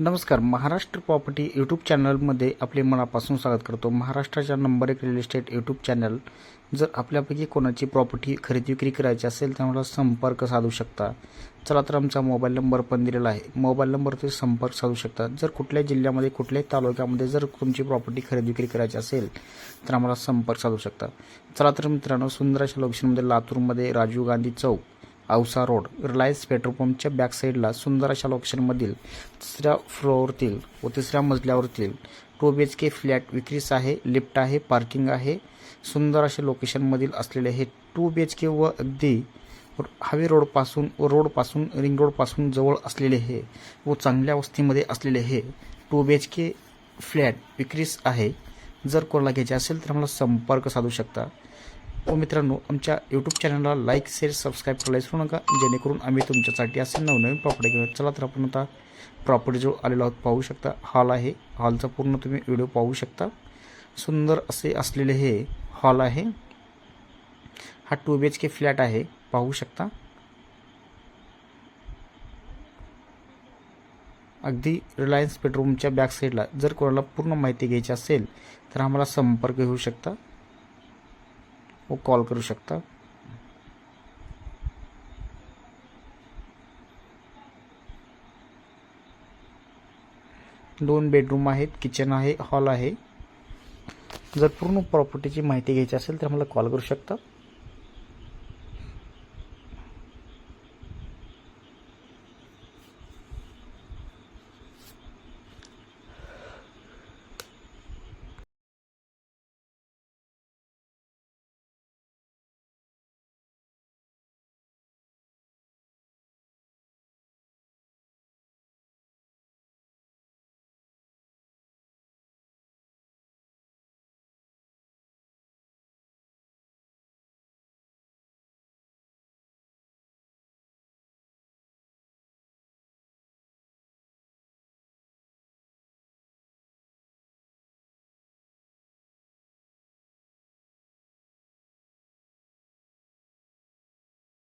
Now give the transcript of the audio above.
नमस्कार Maharashtra property YouTube चॅनलमध्ये आपले मनापासून स्वागत करतो. महाराष्ट्राच्या नंबर एक रिअल इस्टेट यूट्यूब चॅनल. जर आपल्यापैकी कोणाची प्रॉपर्टी खरेदी विक्री करायची असेल तर आम्हाला संपर्क साधू शकता. चला तर आमचा मोबाईल नंबर पण दिलेला आहे. मोबाईल नंबरचे संपर्क साधू शकता. जर कुठल्या जिल्ह्यामध्ये कुठल्याही तालुक्यामध्ये जर तुमची प्रॉपर्टी खरेदी विक्री करायची असेल तर आम्हाला संपर्क साधू शकता. चला तर मित्रांनो सुंदर अशा लोकेशनमध्ये लातूरमध्ये राजीव गांधी चौक. औसा रोड रिलायन्स पेट्रोल पंपच्या बॅक साईडला सुंदर अशा लोकेशनमधील तिसऱ्या फ्लोअरतील व तिसऱ्या मजल्यावरतील two B H K flat विक्रीस आहे लिफ्ट आहे पार्किंग आहे. सुंदर अशा लोकेशनमधील असलेले हे टू बी एच के व अगदी हावे रोडपासून व रोडपासून रिंग रोडपासून जवळ असलेले हे व चांगल्या वस्तीमध्ये असलेले हे two B H K flat विक्रीस आहे. जर कोणाला घ्यायचे असेल तर मला संपर्क साधू शकता. व मित्रांनो आमच्या यूट्यूब चॅनलला लाईक शेअर सबस्क्राईब करायला विसरू नका. जेणेकरून आम्ही तुमच्यासाठी असे नवनवीन प्रॉपर्टी घेऊन चला तर आपण आता प्रॉपर्टी जो आलेलो आहोत पाहू शकता. हॉल आहे. हॉलचा पूर्ण तुम्ही व्हिडिओ पाहू शकता. सुंदर असे असलेले हे हॉल आहे. हा two B H K flat आहे. पाहू शकता. अगदी रिलायन्स बेडरूमच्या बॅक साईडला जर कोणाला पूर्ण माहिती घ्यायची असेल तर आम्हाला संपर्क घेऊ शकता. व कॉल करू शकता। दोन बेडरूम आहेत किचन आहे हॉल आहे. जर पूर्ण प्रॉपर्टीची माहिती घ्यायची असेल तर मला कॉल करू शकता.